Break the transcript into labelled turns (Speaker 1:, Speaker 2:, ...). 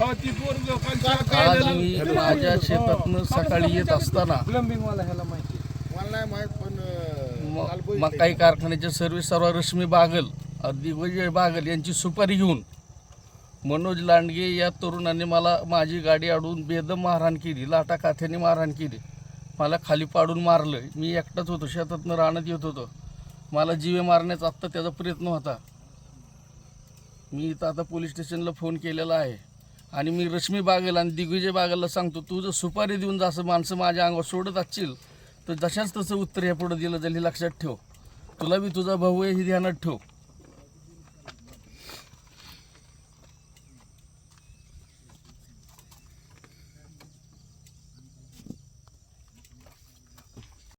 Speaker 1: आज मी माझ्या शेतातनं सकाळी येत असताना
Speaker 2: माहिती
Speaker 3: मला नाही माहीत पण.
Speaker 1: मकाई कारखान्याचे सर्व सर्व रश्मी बागल दिग्विजय बागल यांची सुपारी घेऊन मनोज लांडगे या तरुणाने मला माझी गाडी अडवून बेदम मारहाण केली लाटा काथ्याने मारहाण केली. मला खाली पाडून मारलं मी एकटाच होतो शेतातनं राहण्यात येत होतो. मला जीवे मारण्याचा आत्ता त्याचा प्रयत्न होता. मी इथं आता पोलीस स्टेशनला फोन केलेला आहे. आणि मी रश्मी बागेल आणि दिग्विजय बागेलला सांगतो तू जर सुपारी देऊन जसं माणसं माझ्या अंगावर सोडत असशील तर जशाच तसं उत्तर या पुढं दिलं जाईल लक्षात ठेव. तुला बी तुझा भाऊ आहे हे ध्यानात ठेव.